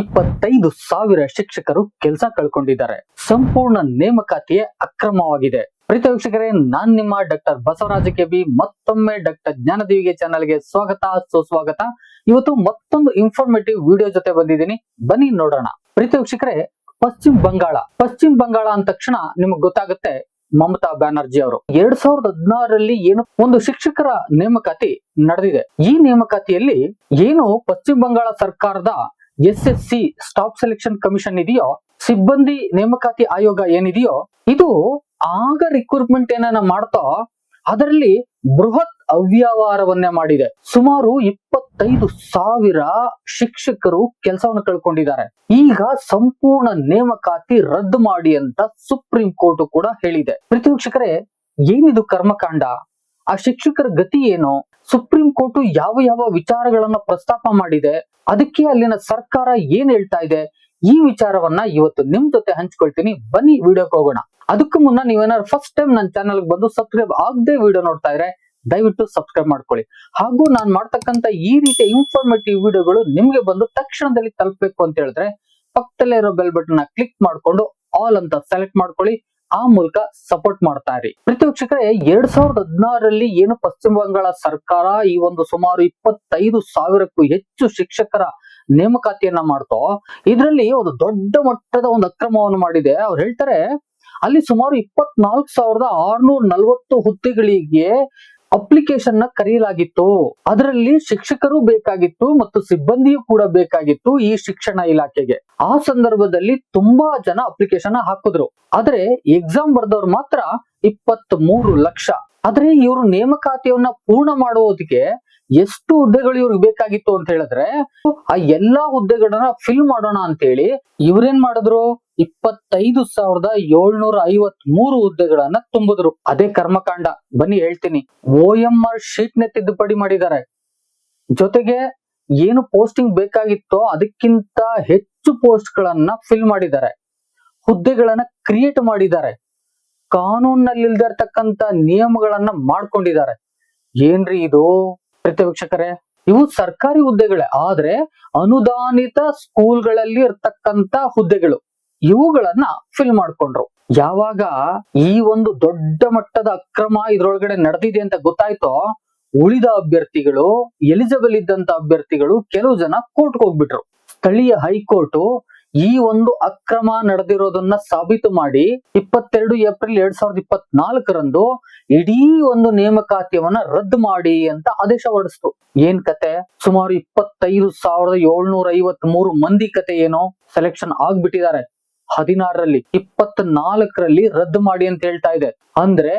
ಇಪ್ಪತ್ತೈದು ಸಾವಿರ ಶಿಕ್ಷಕರು ಕೆಲಸ ಕಳ್ಕೊಂಡಿದ್ದಾರೆ. ಸಂಪೂರ್ಣ ನೇಮಕಾತಿಯೇ ಅಕ್ರಮವಾಗಿದೆ. ಪ್ರೀತ ವೀಕ್ಷಕರೇ, ನಾನ್ ನಿಮ್ಮ ಡಾಕ್ಟರ್ ಬಸವರಾಜ ಕೆಬಿ ಮತ್ತೊಮ್ಮೆ ಡಾಕ್ಟರ್ ಜ್ಞಾನದೇವಿಗೆ ಚಾನಲ್ಗೆ ಸ್ವಾಗತ ಸುಸ್ವಾಗತ ಇವತ್ತು ಮತ್ತೊಂದು ಇನ್ಫಾರ್ಮೇಟಿವ್ ವಿಡಿಯೋ ಜೊತೆ ಬಂದಿದ್ದೀನಿ. ಬನ್ನಿ ನೋಡೋಣ. ಪ್ರೀತ ವೀಕ್ಷಕರೇ, ಪಶ್ಚಿಮ ಬಂಗಾಳ. ಪಶ್ಚಿಮ ಬಂಗಾಳ ಅಂದ ತಕ್ಷಣ ನಿಮಗೆ ಗೊತ್ತಾಗುತ್ತೆ ಮಮತಾ ಬ್ಯಾನರ್ಜಿ ಅವರು. ಎರಡ್ ಸಾವಿರದ ಹದಿನಾರರಲ್ಲಿ ಏನು ಒಂದು ಶಿಕ್ಷಕರ ನೇಮಕಾತಿ ನಡೆದಿದೆ. ಈ ನೇಮಕಾತಿಯಲ್ಲಿ ಏನು ಪಶ್ಚಿಮ ಬಂಗಾಳ ಸರ್ಕಾರದ S S C staff selection commission ಇದೆಯೋ, ಸಿಬ್ಬಂದಿ ನೇಮಕಾತಿ ಆಯೋಗ ಏನಿದೆಯೋ, ಇದು ಆಗ ರಿಕ್ರೂಟ್ಮೆಂಟ್ ಏನನ್ನ ಮಾಡ್ತೋ, ಅದರಲ್ಲಿ ಬೃಹತ್ ಅವ್ಯವಹಾರವನ್ನೇ ಮಾಡಿದೆ. ಸುಮಾರು ಇಪ್ಪತ್ತೈದು ಸಾವಿರ ಶಿಕ್ಷಕರು ಕೆಲಸವನ್ನು ಕಳ್ಕೊಂಡಿದ್ದಾರೆ. ಈಗ ಸಂಪೂರ್ಣ ನೇಮಕಾತಿ ರದ್ದು ಮಾಡಿ ಅಂತ ಸುಪ್ರೀಂ ಕೋರ್ಟ್ ಕೂಡ ಹೇಳಿದೆ. ಪ್ರತಿ ವೀಕ್ಷಕರೇ ಏನಿದು ಕರ್ಮಕಾಂಡ? ಆ ಶಿಕ್ಷಕರ ಗತಿ ಏನು? ಸುಪ್ರೀಂ ಕೋರ್ಟ್ ಯಾವ ಯಾವ ವಿಚಾರಗಳನ್ನ ಪ್ರಸ್ತಾಪ ಮಾಡಿದೆ, ಅದಕ್ಕೆ ಅಲ್ಲಿನ ಸರ್ಕಾರ ಏನ್ ಹೇಳ್ತಾ ಇದೆ, ಈ ವಿಚಾರವನ್ನ ಇವತ್ತು ನಿಮ್ ಜೊತೆ ಹಂಚ್ಕೊಳ್ತೀನಿ. ಬನ್ನಿ ವಿಡಿಯೋಕ್ ಹೋಗೋಣ. ಅದಕ್ಕೂ ಮುನ್ನ ನೀವೇನಾದ್ರು ಫಸ್ಟ್ ಟೈಮ್ ನನ್ನ ಚಾನಲ್ ಬಂದು ಸಬ್ಸ್ಕ್ರೈಬ್ ಆಗದೆ ವಿಡಿಯೋ ನೋಡ್ತಾ ಇದ್ರೆ ದಯವಿಟ್ಟು ಸಬ್ಸ್ಕ್ರೈಬ್ ಮಾಡ್ಕೊಳ್ಳಿ. ಹಾಗೂ ನಾನು ಮಾಡ್ತಕ್ಕಂತ ಈ ರೀತಿಯ ಇನ್ಫಾರ್ಮೇಟಿವ್ ವಿಡಿಯೋಗಳು ನಿಮ್ಗೆ ಬಂದು ತಕ್ಷಣದಲ್ಲಿ ತಲುಪಬೇಕು ಅಂತ ಹೇಳಿದ್ರೆ ಪಕ್ಕದಲ್ಲೇ ಇರೋ ಬೆಲ್ ಬಟನ್ ಕ್ಲಿಕ್ ಮಾಡ್ಕೊಂಡು ಆಲ್ ಅಂತ ಸೆಲೆಕ್ಟ್ ಮಾಡ್ಕೊಳ್ಳಿ. ಆ ಮೂಲಕ ಸಪೋರ್ಟ್ ಮಾಡ್ತಾ ಇರಿ ಪ್ರತಿ ವೀಕ್ಷಕರೇ ಎರಡ್ ಸಾವಿರದ ಹದಿನಾರರಲ್ಲಿ ಏನು ಪಶ್ಚಿಮ ಬಂಗಾಳ ಸರ್ಕಾರ ಈ ಒಂದು ಸುಮಾರು ಇಪ್ಪತ್ತೈದು ಸಾವಿರಕ್ಕೂ ಹೆಚ್ಚು ಶಿಕ್ಷಕರ ನೇಮಕಾತಿಯನ್ನ ಮಾಡ್ತೋ, ಇದರಲ್ಲಿ ಒಂದು ದೊಡ್ಡ ಮಟ್ಟದ ಒಂದು ಅಕ್ರಮವನ್ನು ಮಾಡಿದೆ. ಅವ್ರು ಹೇಳ್ತಾರೆ, ಅಲ್ಲಿ ಸುಮಾರು ಇಪ್ಪತ್ನಾಲ್ಕು ಸಾವಿರದ ಆರ್ನೂರ ನಲ್ವತ್ತು ಹುದ್ದೆಗಳಿಗೆ ಅಪ್ಲಿಕೇಶನ್ನ ಕರೆಯಲಾಗಿತ್ತು ಅದರಲ್ಲಿ ಶಿಕ್ಷಕರು ಬೇಕಾಗಿತ್ತು ಮತ್ತು ಸಿಬ್ಬಂದಿಯೂ ಕೂಡ ಬೇಕಾಗಿತ್ತು ಈ ಶಿಕ್ಷಣ ಇಲಾಖೆಗೆ. ಆ ಸಂದರ್ಭದಲ್ಲಿ ತುಂಬಾ ಜನ ಅಪ್ಲಿಕೇಶನ್ ಹಾಕಿದ್ರು. ಆದ್ರೆ ಎಕ್ಸಾಮ್ ಬರ್ದವ್ರು ಮಾತ್ರ ಇಪ್ಪತ್ತ್ ಮೂರು ಲಕ್ಷ. ಆದ್ರೆ ಇವರು ನೇಮಕಾತಿಯನ್ನ ಪೂರ್ಣ ಮಾಡುವುದಕ್ಕೆ ಎಷ್ಟು ಹುದ್ದೆಗಳು ಇವ್ರಿಗೆ ಬೇಕಾಗಿತ್ತು ಅಂತ ಹೇಳಿದ್ರೆ, ಆ ಎಲ್ಲಾ ಹುದ್ದೆಗಳನ್ನ ಫಿಲ್ ಮಾಡೋಣ ಅಂತ ಹೇಳಿ ಇವ್ರೇನ್ ಮಾಡಿದ್ರು? ಇಪ್ಪತ್ತೈದು ಸಾವಿರದ ಏಳ್ನೂರ ಐವತ್ ಮೂರು ಹುದ್ದೆಗಳನ್ನ ತುಂಬಿದ್ರು. ಅದೇ ಕರ್ಮಕಾಂಡ. ಬನ್ನಿ ಹೇಳ್ತೀನಿ. ಓ ಎಂ ಆರ್ ಶೀಟ್ನ ತಿದ್ದುಪಡಿ ಮಾಡಿದ್ದಾರೆ. ಜೊತೆಗೆ ಏನು ಪೋಸ್ಟಿಂಗ್ ಬೇಕಾಗಿತ್ತೋ ಅದಕ್ಕಿಂತ ಹೆಚ್ಚು ಪೋಸ್ಟ್ ಗಳನ್ನ ಫಿಲ್ ಮಾಡಿದ್ದಾರೆ. ಹುದ್ದೆಗಳನ್ನ ಕ್ರಿಯೇಟ್ ಮಾಡಿದ್ದಾರೆ. ಇರ್ತಕ್ಕಂತ ನಿಯಮಗಳನ್ನ ಮಾಡ್ಕೊಂಡಿದ್ದಾರೆ. ಏನ್ರಿ ಇದು? ಪ್ರತಿ ವೀಕ್ಷಕರೇ, ಇವು ಸರ್ಕಾರಿ ಹುದ್ದೆಗಳೇ, ಆದ್ರೆ ಅನುದಾನಿತ ಸ್ಕೂಲ್ಗಳಲ್ಲಿ ಇರ್ತಕ್ಕಂತ ಹುದ್ದೆಗಳು. ಇವುಗಳನ್ನ ಫಿಲ್ ಮಾಡ್ಕೊಂಡ್ರು. ಯಾವಾಗ ಈ ಒಂದು ದೊಡ್ಡ ಮಟ್ಟದ ಅಕ್ರಮ ಇದ್ರೊಳಗಡೆ ನಡೆದಿದೆ ಅಂತ ಗೊತ್ತಾಯ್ತೋ, ಉಳಿದ ಅಭ್ಯರ್ಥಿಗಳು, ಎಲಿಜಿಬಲ್ ಇದ್ದಂತ ಅಭ್ಯರ್ಥಿಗಳು ಕೆಲವು ಜನ ಕೋರ್ಟ್ಗೆ ಹೋಗ್ಬಿಟ್ರು. ಸ್ಥಳೀಯ ಹೈಕೋರ್ಟ್ ಈ ಒಂದು ಅಕ್ರಮ ನಡೆದಿರೋದನ್ನ ಸಾಬೀತು ಮಾಡಿ ಇಪ್ಪತ್ತೆರಡು ಏಪ್ರಿಲ್ ಎರಡ್ ಸಾವಿರದ ಇಪ್ಪತ್ನಾಲ್ಕರಂದು ಇಡೀ ಒಂದು ನೇಮಕಾತಿಯವನ್ನ ರದ್ದು ಮಾಡಿ ಅಂತ ಆದೇಶ ಹೊರಡಿಸ್ತು. ಏನ್ ಕತೆ? ಸುಮಾರು ಇಪ್ಪತ್ತೈದು ಸಾವಿರದ ಏಳ್ನೂರ ಐವತ್ ಮೂರು ಮಂದಿ ಕತೆ ಏನೋ ಸೆಲೆಕ್ಷನ್ ಆಗ್ಬಿಟ್ಟಿದ್ದಾರೆ. ಹದಿನಾರರಲ್ಲಿ ಇಪ್ಪತ್ ನಾಲ್ಕರಲ್ಲಿ ರದ್ದು ಮಾಡಿ ಅಂತ ಹೇಳ್ತಾ ಇದೆ. ಅಂದ್ರೆ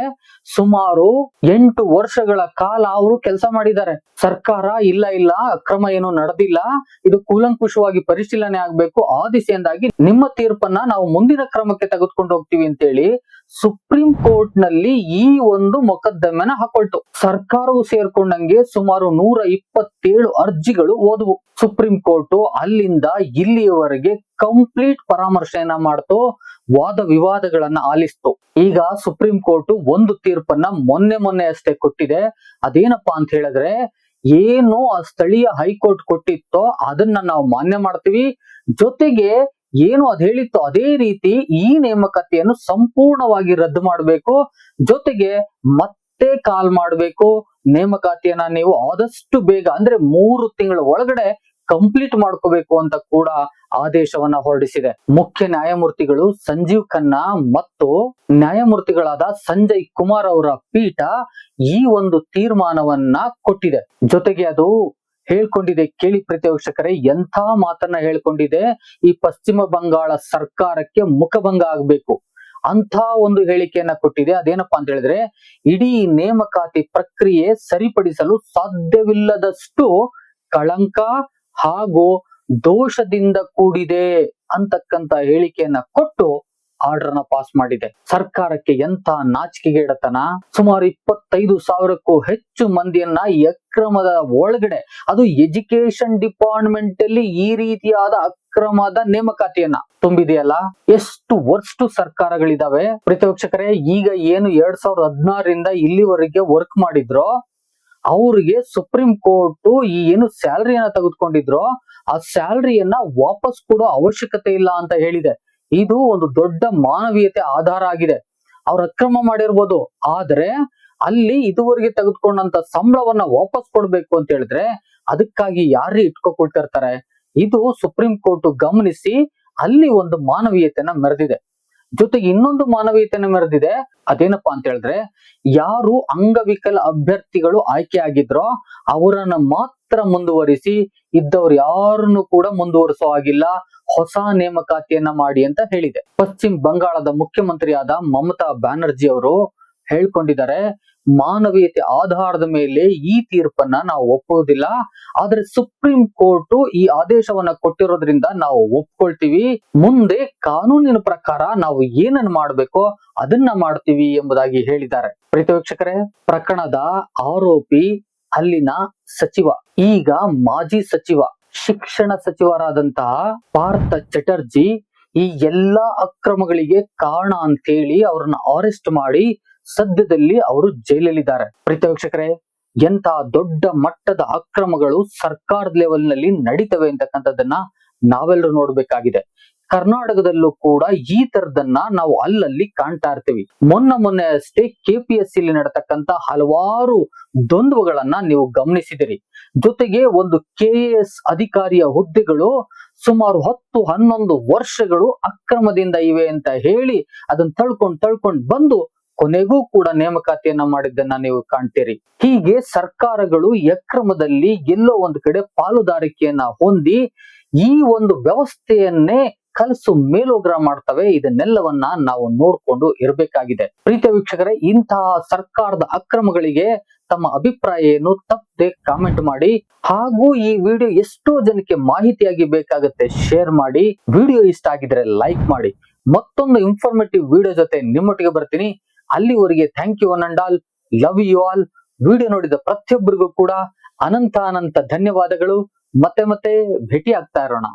ಸುಮಾರು ಎಂಟು ವರ್ಷಗಳ ಕಾಲ ಅವರು ಕೆಲಸ ಮಾಡಿದ್ದಾರೆ. ಸರ್ಕಾರ ಇಲ್ಲ ಇಲ್ಲ, ಅಕ್ರಮ ಏನು ನಡೆದಿಲ್ಲ, ಇದು ಕೂಲಂಕುಷವಾಗಿ ಪರಿಶೀಲನೆ ಆಗ್ಬೇಕು, ಆ ದಿಸೆಯಿಂದಾಗಿ ನಿಮ್ಮ ತೀರ್ಪನ್ನ ನಾವು ಮುಂದಿನ ಕ್ರಮಕ್ಕೆ ತೆಗೆದುಕೊಂಡು ಹೋಗ್ತೀವಿ ಅಂತೇಳಿ ಸುಪ್ರೀಂ ಕೋರ್ಟ್ನಲ್ಲಿ ಈ ಒಂದು ಮೊಕದ್ದಮೆನ ಹಾಕೊಳ್ತು. ಸರ್ಕಾರವು ಸೇರ್ಕೊಂಡಂಗೆ ಸುಮಾರು ನೂರ ಇಪ್ಪತ್ತೇಳು ಅರ್ಜಿಗಳು ಓದುವು ಸುಪ್ರೀಂ ಕೋರ್ಟ್ ಅಲ್ಲಿಂದ ಇಲ್ಲಿಯವರೆಗೆ ಕಂಪ್ಲೀಟ್ ಪರಾಮರ್ಶೆಯನ್ನ ಮಾಡ್ತು, ವಾದ ವಿವಾದಗಳನ್ನ ಆಲಿಸ್ತು. ಈಗ ಸುಪ್ರೀಂ ಕೋರ್ಟ್ ಒಂದು ತೀರ್ಪನ್ನ ಮೊನ್ನೆ ಮೊನ್ನೆ ಅಷ್ಟೇ ಕೊಟ್ಟಿದೆ. ಅದೇನಪ್ಪಾ ಅಂತ ಹೇಳಿದ್ರೆ, ಏನು ಆ ಸ್ಥಳೀಯ ಹೈಕೋರ್ಟ್ ಕೊಟ್ಟಿತ್ತೋ ಅದನ್ನ ನಾವು ಮಾನ್ಯ ಮಾಡ್ತೀವಿ. ಜೊತೆಗೆ ಏನು ಅದ್ ಹೇಳಿತ್ತು ಅದೇ ರೀತಿ ಈ ನೇಮಕಾತಿಯನ್ನು ಸಂಪೂರ್ಣವಾಗಿ ರದ್ದು ಮಾಡಬೇಕು. ಜೊತೆಗೆ ಮತ್ತೆ ಕಾಲ್ ಮಾಡಬೇಕು. ನೇಮಕಾತಿಯನ್ನ ನೀವು ಆದಷ್ಟು ಬೇಗ ಅಂದ್ರೆ ಮೂರು ತಿಂಗಳ ಒಳಗಡೆ ಕಂಪ್ಲೀಟ್ ಮಾಡ್ಕೋಬೇಕು ಅಂತ ಕೂಡ ಆದೇಶವನ್ನ ಹೊರಡಿಸಿದೆ. ಮುಖ್ಯ ನ್ಯಾಯಮೂರ್ತಿಗಳು ಸಂಜೀವ್ ಖನ್ನಾ ಮತ್ತು ನ್ಯಾಯಮೂರ್ತಿಗಳಾದ ಸಂಜಯ್ ಕುಮಾರ್ ಅವರ ಪೀಠ ಈ ಒಂದು ತೀರ್ಮಾನವನ್ನ ಕೊಟ್ಟಿದೆ. ಜೊತೆಗೆ ಅದು ಹೇಳ್ಕೊಂಡಿದೆ, ಕೇಳಿ ಪ್ರತಿ ವೀಕ್ಷಕರೇ, ಎಂಥ ಮಾತನ್ನ ಹೇಳ್ಕೊಂಡಿದೆ? ಈ ಪಶ್ಚಿಮ ಬಂಗಾಳ ಸರ್ಕಾರಕ್ಕೆ ಮುಖಭಂಗ ಆಗ್ಬೇಕು. ಅಂತ ಒಂದು ಹೇಳಿಕೆಯನ್ನ ಕೊಟ್ಟಿದೆ. ಅದೇನಪ್ಪಾ ಅಂತ ಹೇಳಿದ್ರೆ, ಇಡೀ ನೇಮಕಾತಿ ಪ್ರಕ್ರಿಯೆ ಸರಿಪಡಿಸಲು ಸಾಧ್ಯವಿಲ್ಲದಷ್ಟು ಕಳಂಕ ಹಾಗೂ ದೋಷದಿಂದ ಕೂಡಿದೆ ಅಂತಕ್ಕಂತ ಹೇಳಿಕೆಯನ್ನ ಕೊಟ್ಟು ಆರ್ಡರ್ನ ಪಾಸ್ ಮಾಡಿದೆ. ಸರ್ಕಾರಕ್ಕೆ ಎಂತ ನಾಚಿಕೆಗೇಡತನ ಸುಮಾರು ಇಪ್ಪತ್ತೈದು ಸಾವಿರಕ್ಕೂ ಹೆಚ್ಚು ಮಂದಿಯನ್ನ ಅಕ್ರಮದ ಒಳಗಡೆ, ಅದು ಎಜುಕೇಶನ್ ಡಿಪಾರ್ಟ್ಮೆಂಟ್ ಅಲ್ಲಿ ಈ ರೀತಿಯಾದ ಅಕ್ರಮದ ನೇಮಕಾತಿಯನ್ನ ತುಂಬಿದೆಯಲ್ಲ? ಎಷ್ಟು ವರ್ಸ್ಟ್ ಸರ್ಕಾರಗಳಿದಾವೆ? ಪ್ರತಿಪಕ್ಷಕರೇ, ಈಗ ಏನು ಎರಡ್ ಸಾವಿರದ ಹದಿನಾರರಿಂದ ಇಲ್ಲಿವರೆಗೆ ವರ್ಕ್ ಮಾಡಿದ್ರೋ, ಅವ್ರಿಗೆ ಸುಪ್ರೀಂ ಕೋರ್ಟ್ ಈ ಏನು ಸ್ಯಾಲರಿಯನ್ನ ತೆಗೆದುಕೊಂಡಿದ್ರು, ಆ ಸ್ಯಾಲರಿಯನ್ನ ವಾಪಸ್ ಕೊಡೋ ಅವಶ್ಯಕತೆ ಇಲ್ಲ ಅಂತ ಹೇಳಿದೆ. ಇದು ಒಂದು ದೊಡ್ಡ ಮಾನವೀಯತೆ ಆಧಾರ ಆಗಿದೆ. ಅವ್ರ ಅಕ್ರಮ ಮಾಡಿರ್ಬೋದು. ಆದ್ರೆ ಅಲ್ಲಿ ಇದುವರೆಗೆ ತೆಗೆದುಕೊಂಡಂತ ಸಂಬಳವನ್ನ ವಾಪಸ್ ಕೊಡ್ಬೇಕು ಅಂತ ಹೇಳಿದ್ರೆ ಅದಕ್ಕಾಗಿ ಯಾರೇ ಇಟ್ಕೊಳ್ತಿರ್ತಾರೆ ಇದು ಸುಪ್ರೀಂ ಕೋರ್ಟ್ ಗಮನಿಸಿ ಅಲ್ಲಿ ಒಂದು ಮಾನವೀಯತೆಯನ್ನ ಮೆರೆದಿದೆ. ಜೊತೆಗೆ ಇನ್ನೊಂದು ಮಾನವೀಯತೆಯನ್ನು ಮೆರೆದಿದೆ. ಅದೇನಪ್ಪಾ ಅಂತ ಹೇಳಿದ್ರೆ, ಯಾರು ಅಂಗವಿಕಲ ಅಭ್ಯರ್ಥಿಗಳು ಆಯ್ಕೆ ಆಗಿದ್ರೋ ಅವರನ್ನ ಮಾತ್ರ ಮುಂದುವರಿಸಿ ಇದ್ದವ್ರು ಯಾರನ್ನು ಕೂಡ ಮುಂದುವರಿಸೋ ಆಗಿಲ್ಲ ಹೊಸ ನೇಮಕಾತಿಯನ್ನ ಮಾಡಿ ಅಂತ ಹೇಳಿದೆ. ಪಶ್ಚಿಮ ಬಂಗಾಳದ ಮುಖ್ಯಮಂತ್ರಿಯಾದ ಮಮತಾ ಬ್ಯಾನರ್ಜಿ ಅವರು ಹೇಳ್ಕೊಂಡಿದ್ದಾರೆ ಮಾನವೀಯತೆ ಆಧಾರದ ಮೇಲೆ ಈ ತೀರ್ಪನ್ನ ನಾವು ಒಪ್ಪುವುದಿಲ್ಲ. ಆದ್ರೆ ಸುಪ್ರೀಂ ಕೋರ್ಟ್ ಈ ಆದೇಶವನ್ನ ಕೊಟ್ಟಿರೋದ್ರಿಂದ ನಾವು ಒಪ್ಕೊಳ್ತೀವಿ. ಮುಂದೆ ಕಾನೂನಿನ ಪ್ರಕಾರ ನಾವು ಏನನ್ನ ಮಾಡಬೇಕೋ ಅದನ್ನ ಮಾಡ್ತೀವಿ ಎಂಬುದಾಗಿ ಹೇಳಿದ್ದಾರೆ. ಪ್ರೀತಿ ವೀಕ್ಷಕರೇ, ಪ್ರಕರಣದ ಆರೋಪಿ ಅಲ್ಲಿನ ಸಚಿವ, ಈಗ ಮಾಜಿ ಸಚಿವ, ಶಿಕ್ಷಣ ಸಚಿವರಾದಂತಹ ಪಾರ್ಥ ಚಟರ್ಜಿ ಈ ಎಲ್ಲಾ ಅಕ್ರಮಗಳಿಗೆ ಕಾರಣ ಅಂತೇಳಿ ಅವ್ರನ್ನ ಅರೆಸ್ಟ್ ಮಾಡಿ ಸದ್ಯದಲ್ಲಿ ಅವರು ಜೈಲಲ್ಲಿದ್ದಾರೆ. ಪ್ರೀತ ವೀಕ್ಷಕರೇ ದೊಡ್ಡ ಮಟ್ಟದ ಅಕ್ರಮಗಳು ಸರ್ಕಾರದ ಲೆವೆಲ್ನಲ್ಲಿ ನಡೀತವೆ ಅಂತಕ್ಕಂಥದ್ದನ್ನ ನಾವೆಲ್ಲರೂ ನೋಡ್ಬೇಕಾಗಿದೆ. ಕರ್ನಾಟಕದಲ್ಲೂ ಕೂಡ ಈ ತರದನ್ನ ನಾವು ಅಲ್ಲಲ್ಲಿ ಕಾಣ್ತಾ ಇರ್ತೀವಿ. ಮೊನ್ನೆ ಮೊನ್ನೆ ಅಷ್ಟೇ ಕೆಪಿಎಸ್ ಸಿ ನಡತಕ್ಕಂತ ಹಲವಾರು ದ್ವಂದ್ವಗಳನ್ನ ನೀವು ಗಮನಿಸಿದಿರಿ. ಜೊತೆಗೆ ಒಂದು ಕೆ ಎಸ್ ಅಧಿಕಾರಿಯ ಹುದ್ದೆಗಳು ಸುಮಾರು ಹತ್ತು ಹನ್ನೊಂದು ವರ್ಷಗಳು ಅಕ್ರಮದಿಂದ ಇವೆ ಅಂತ ಹೇಳಿ ಅದನ್ನ ತಳ್ಕೊಂಡ್ ತಳ್ಕೊಂಡ್ ಬಂದು ಕೊನೆಗೂ ಕೂಡ ನೇಮಕಾತಿಯನ್ನ ಮಾಡಿದ್ದನ್ನ ನೀವು ಕಾಣ್ತೀರಿ. ಹೀಗೆ ಸರ್ಕಾರಗಳು ಅಕ್ರಮದಲ್ಲಿ ಎಲ್ಲೋ ಒಂದು ಕಡೆ ಪಾಲುದಾರಿಕೆಯನ್ನ ಹೊಂದಿ ಈ ಒಂದು ವ್ಯವಸ್ಥೆಯನ್ನೇ ಕಲಸು ಮೇಲೋಗ್ರ ಮಾಡ್ತವೆ. ಇದನ್ನೆಲ್ಲವನ್ನ ನಾವು ನೋಡ್ಕೊಂಡು ಇರಬೇಕಾಗಿದೆ. ಪ್ರೀತಿಯ ವೀಕ್ಷಕರೇ, ಇಂತಹ ಸರ್ಕಾರದ ಅಕ್ರಮಗಳಿಗೆ ತಮ್ಮ ಅಭಿಪ್ರಾಯ ಏನು ತಪ್ಪದೆ ಕಾಮೆಂಟ್ ಮಾಡಿ ಹಾಗೂ ಈ ವಿಡಿಯೋ ಎಷ್ಟೋ ಜನಕ್ಕೆ ಮಾಹಿತಿಯಾಗಿ ಬೇಕಾಗುತ್ತೆ ಶೇರ್ ಮಾಡಿ. ವಿಡಿಯೋ ಇಷ್ಟ ಆಗಿದ್ರೆ ಲೈಕ್ ಮಾಡಿ. ಮತ್ತೊಂದು ಇನ್ಫಾರ್ಮೇಟಿವ್ ವಿಡಿಯೋ ಜೊತೆ ನಿಮ್ಮೊಟ್ಟಿಗೆ ಬರ್ತೀನಿ. ಅಲ್ಲಿವರೆಗೆ thank you one and all love you all video ನೋಡಿದ ಪ್ರತಿಯೊಬ್ಬರಿಗೂ ಕೂಡ ಅನಂತ ಅನಂತ ಧನ್ಯವಾದಗಳು. ಮತ್ತೆ ಮತ್ತೆ ಭೇಟಿ ಆಗ್ತಾ ಇರೋಣ.